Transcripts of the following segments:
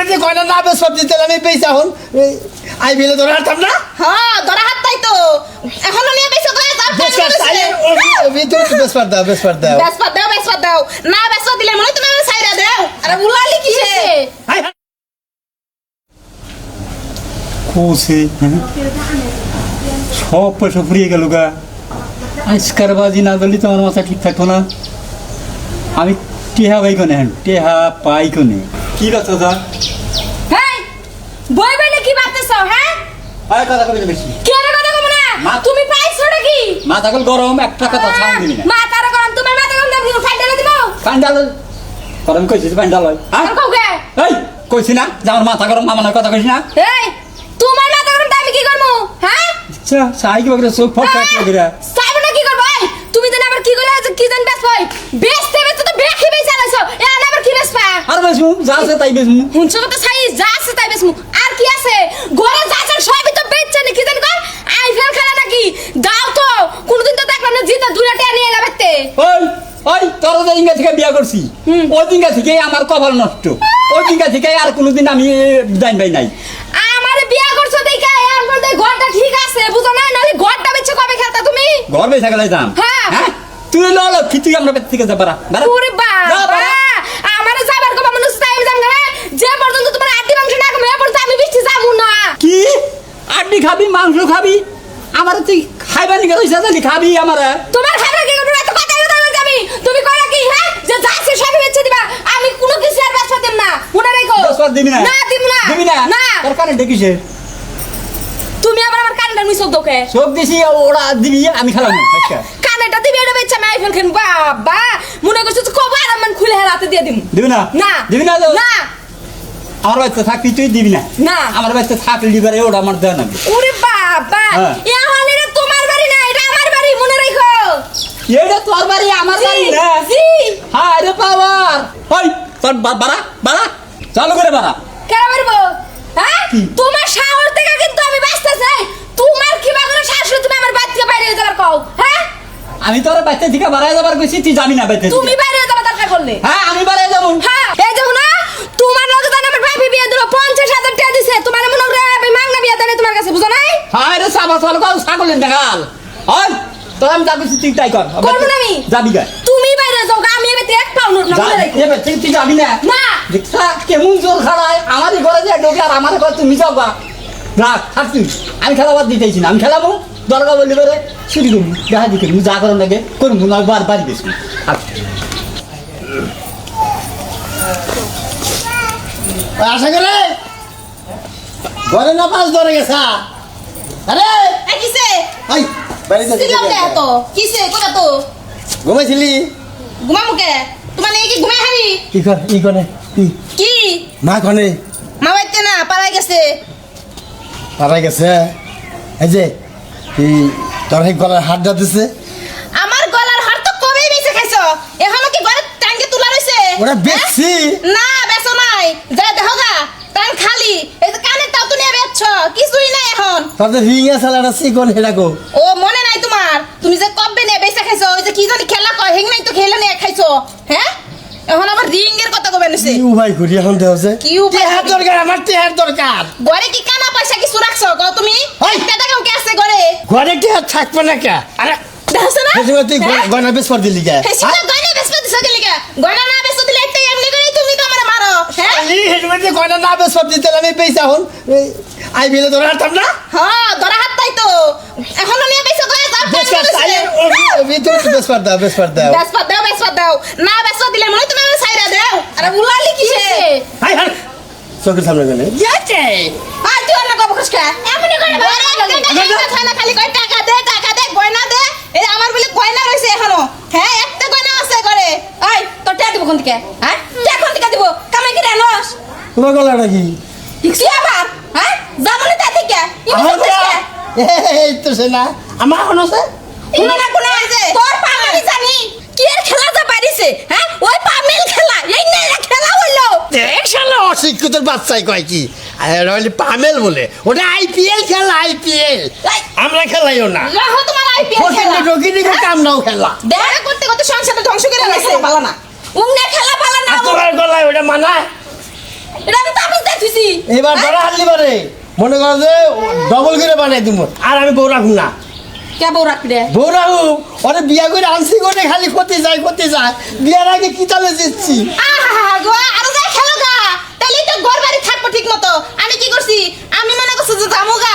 হেডমেটে কয়না না বেশ সব দিতে আমি পয়সা হন আই বিলে ধরে হারতাম না? হ্যাঁ ধরা হাত তাই তো। এখনও নিয়ে বেশ আমি তো দাও দাও দাও না দিলে মনে তুমি আমার সাইরা দাও। আরে উলালি কিসে। কোসে সব পয়সা ফুরিয়ে গেল গা। আজকার বাজি না দিলে তোমার মাথা ঠিক থাকতো না। আমি টেহা পাই কোনে হ্যাঁ? টেহা পাই কোনে। কি কথা দা হ্যাঁ বই বইলে কি ভাবতেছ হ্যাঁ? আয় কথা কবি বেশি। কে রে কথা কম না? মা- তুমি পাইছো নাকি মাথা কল গরম একটা কথা ছাড় দিবি না। মাথার গরম তোমার মাথা গরম দাও ফাইডালে দিব। পান্ডাল গরম কইছিস পান্ডাল হ্যাঁ? আর কওগে এই কইছি না আমার মাথা গরম আমার কথা কইছি না। এই তোমার মাথা গরম আমি কি করব? হ্যাঁ? আচ্ছা সাই কি বকরে চোখ ফট ফট বকরে সাইব না কি করব? এই তুমি তো আবার কি কইলা কি জান বেস ভাই বেচতে বেচতে তো বেখি বেচ চালাইছো। এ আবার কি বেচবা আর বেশমু যা আছে তাই বেশমু। হুনছো তো সাই? যা আছে তাই বেসমু আর কি আছে ঘরে যা আছে সবই তো বেচছে না কি জানি কর আইফেল খেলা নাকি দাও তো কোনদিন তো দেখলাম না জিতা দুইটা টিয়া নিয়ে যাবে ওই ওই তোর যে ইংরেজ থেকে বিয়া করছি ওই দিনকা থেকে আমার কপাল নষ্ট। ওই দিনকা থেকে আর কোনোদিন আমি জান ভাই নাই। আমার বিয়া করছ দেখে আর বলতে ঘরটা ঠিক আছে বুঝো না নালে ঘরটা বেচে কবে খেলতা তুমি? ঘর বেসা গেলে যাম। হ্যাঁ। তুই ল ল কি তুই আমরা বেত থেকে যা পারা ওরে বাবা আমার যাবার কথা মনে হচ্ছে আমি যাম না যে পর্যন্ত তোমার আদি মাংস না কমে পড়তে আমি বৃষ্টি যাব না। কি? আড্ডি খাবি মাংস খাবি? আমার তুই খাইবা নি গেছিস জানি খাবি আমার। তোমার খাবার কি করব এত কথা কথা বলতে আমি তুমি কইলা কি হ্যাঁ যে যাচ্ছে সবই বেচে দিবা আমি কোনো কিছু আর বাসা দেব না দশবার দিবি না? না দিব না। দিবি না? না। তোর কানে দেখিছে তুমি আবার আমার কানটা মিশক দোকে? সব দিছি ওরা দিবি আমি খেলাম। না আচ্ছা। কানেটা দিবি এটা বেচে আমি আইফেল খেন বাবা মনে করছ তো কবে আর আমার খুলে হাতে দিয়ে দিম? দিবি না? না। দিবি না? না। আমার বাচ্চা থাকবি তুই দিবি না? না। আমার বাচ্চা থাকলি এবারে ওটা আমার দেয় না ওরে বাবা হ্যাঁ। এ হলে রে তোমার বাড়ি না এটা আমার বাড়ি মনে রাখো। এটা তোর বাড়ি আমার বাড়ি না। জি। হ্যাঁ রে পাওয়ার ওই তোর বা- বাড়া বাড়া। চালু করে বাড়া। কেন মারবো হ্যাঁ? তোমার সাহস থেকে কিন্তু আমি বাঁচতে চাই তোমার কি বাগুলো শাশুড়ি তুমি আমার বাড়ি থেকে বাইরে যাবার কও হ্যাঁ? আমি তোর বাচ্চা থেকে বাড়াই যাবার কইছি তুই যাবি না বাচ্চা তুমি বাইরে যাবার দরকার করলে। হ্যাঁ আমি বাড়াই যাব। হ্যাঁ এই দেখো না। তোমার লগে জান আমার ভাবি বিয়ে দিল পঞ্চাশ হাজার টাকা দিছে। তোমার মনে করে আমি মাংনা বিয়ে দেয় তোমার কাছে বুঝো নাই? হ্যাঁ রে সাবা সাল কর ছাগলের দেখাল। ওই তোর আমি যাবি তুই তাই কর। করব না আমি। যাবি গা। তুমি বাইরে যাও আমি এবার এক পাও না যা, মনে তুই তুই যাবি না। না। কেমন জোর খাড়ায় আমারই ঘরে যে ঢোকে আর আমার ঘরে তুমি যাও গা। রাখ আমি খেলাবার দিতেছি না। আমি খেলাবো দরকার বললি করে শুরু করবি দেখা দিকে যা করার লাগে করব না বার বাড়ি বেশি আশা করে? ঘরে না পাঁচ ধরে গেছা আরে! এই কিসে? হাই বাড়িতে তো। কিসে? কোথা তো? ঘুমাইছিলি? ঘুমা মুখে তোমার কি ঘুমাই হারি? কি কর ই করে? কি? কি? মা কনে। মা বাইতে না পালাই গেছে। পারাই গেছে? এই যে এই তোর এই গলার হাত দিছে? আমার গলার হার তো কবেই বেঁচে খাইছো? এখনও কি ঘরে টাঙ্গে তুলা রইছে? ওরা বেচছি। না বেচো নাই। যা দেখো গা টান খালি। এই যে কানে তাও তো নিয়ে বেচছ কিছুই নাই এখন। তাদের রিং আছে একটা চিকন হেটা গো ও মনে নাই তোমার। তুমি যে কবে নিয়ে বেচে খাইছো? ওই যে কি জানি খেলা কয় হেং নাই তো খেলে নিয়ে খাইছো। হ্যাঁ? এখন আবার রিং এর কথা কি উপায় করি এখন দেওছে কি উপায়? টেহার দরকার আমার টেহার দরকার। ঘরে কি কানা পয়সা কিছু রাখছো? কও তুমি। একটা টাকাও কি আছে ঘরে। ঘরে টেহার থাকবে না কে? আরে দেখছ না? সেই তুই হ্যাঁ? গয়না বেশ পর দিলি কে হ্যাঁ, সেটা গয়না বেচতে দিছো কি লিগা? গয়না না বেচতে দিলে একটা এমনি করে তুমি তো আমারে মারো। হ্যাঁ? এই হেডমেটে গয়না না বেশ পর দিতে আমি পয়সা হন আই বিলে ধরে হারতাম না? হ্যাঁ ধরা হাত তাই তো। এখনও নিয়ে বেচো গয়া যাও বেশ পার তাই বেশ পার দাও বেশ পার দাও। দাও দাও। না বেচপা দিলে মনে তুমি দাও আরে উলালি কিসে? Hi hi. চোখের সামনে গেলে। যাচ্ছে। আয় তুই অন্য কব খুশকা এমনি করে খানা খালি কয় টাকা দে টাকা দে গয়না দে। এই আমার বলে গয়না রইছে এখনও। হ্যাঁ একটা গয়না আছে ঘরে। আয় তোর টাকা দিব কোন থেকে হ্যাঁ? টাকা কোন থেকে দিব? কামাই কি রানস? তোমার গলাটা কি কি আবার? হ্যাঁ? যাবনি তা থেকে? এই তো সে না। আমার আছে? ইনো না কোন আছে তোর পাগলি জানি। কি এর খেলা যা পারিছে হ্যাঁ ওই পামেল খেলা এই না খেলা হইল দেখ শালা অশিক্ষিত বাচ্চাই কয় কি? আরে রইলি পামেল বলে। ওটা আইপিএল খেলা আইপিএল আমরা খেলাইও না। রাহো তোমার আইপিএল খেলা। নাও খেলা। দেখা। করতে করতে সংসারটা ধ্বংস করে পালা না। উংনে খেলা পালা না। তোমার গলায় ওটা মানায়? এটা আমি তো আমি এবার হ্যাঁ? ধরা পারে। মনে করো যে ডবল করে বানাই দিব। আর আমি বউ রাখুন না। কে বউ রাখবি? বউ রাখু ওরে বিয়া করে আনছি করে খালি ক্ষতি যায় ক্ষতি যায়। বিয়ার আগে কি তালে আহা গো আরও যা খেলো গা। তাহলে তো ঘর বাড়ি থাকব ঠিক মতো আমি কি করছি? আমি মনে করছি যে যাব গা।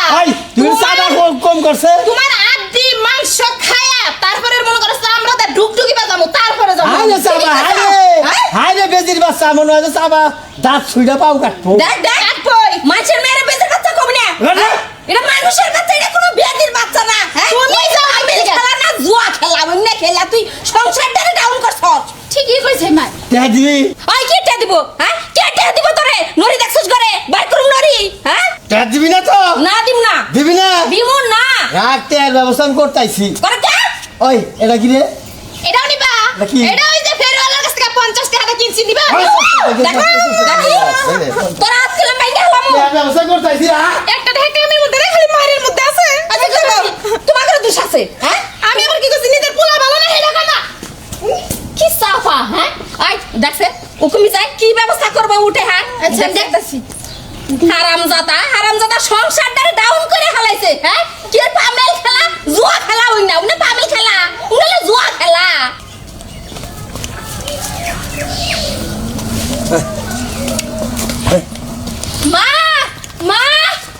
তুমি চাটা কম- করছে। তোমার আড্ডি মাংস খায়া তারপরে মনে করো আমরা তা ঢুকঢুকি বাজামু তারপরে যাব হাই রে চাবা হাই হ্যাঁ? বেজির বাচ্চা মনে হয় দাঁত ছুইটা পাও কাটবো। দেখ দেখ কাটবই। মাছের মেরে বেঁচে বাচ্চা কম না আরে, এটা মানুষের বাচ্চা এটা কোনো বিয়াদির বাচ্চা না হ্যাঁ তুমি যাও আমি খেলা না জুয়া খেলা অন্য খেলা তুই সংসারটারে ডাউন করছস ঠিকই কইছে মা টেহা দিবি ওই কে টা দিব হ্যাঁ কে টা দিব তোরে নরি দেখছস করে বাই করুম নরি হ্যাঁ টেহা দিবি না তো না দিব না দিবি না দিব না রাখ টেহার ব্যবস্থা করতাইছি করে কে ওই এটা কি রে এটাও নিবা এটা ওই যে ফেরওয়ালার কাছ থেকে 50 টাকা কিনছি দিবা দেখো দেখো তোরা আজকে বাইরে হলাম টেহার ব্যবস্থা করতাইছি রাখ একটা ঢাকা আমি মধ্যে রে, খালি মায়ের মধ্যে আছে আচ্ছা দেখো তোমার ঘরে দোষ আছে হ্যাঁ আমি আবার কি করছি নিজের পোলা ভালো না হেডা কথা কি সাফা হ্যাঁ আই হুকুমি যায় কি ব্যবস্থা করবে উঠে হ্যাঁ? আচ্ছা দেখতাছি। হারামজাদা হারামজাদা সংসারটারে ডাউন করে হালাইছে হ্যাঁ? কি পামেল খেলা? জুয়া খেলা হই না উনি পামেল খেলা? উনি জুয়া খেলা। মা মা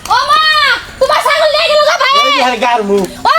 ও মা তোমার ছাগল নিয়ে গেল গা ভাই। গার মুখ। ও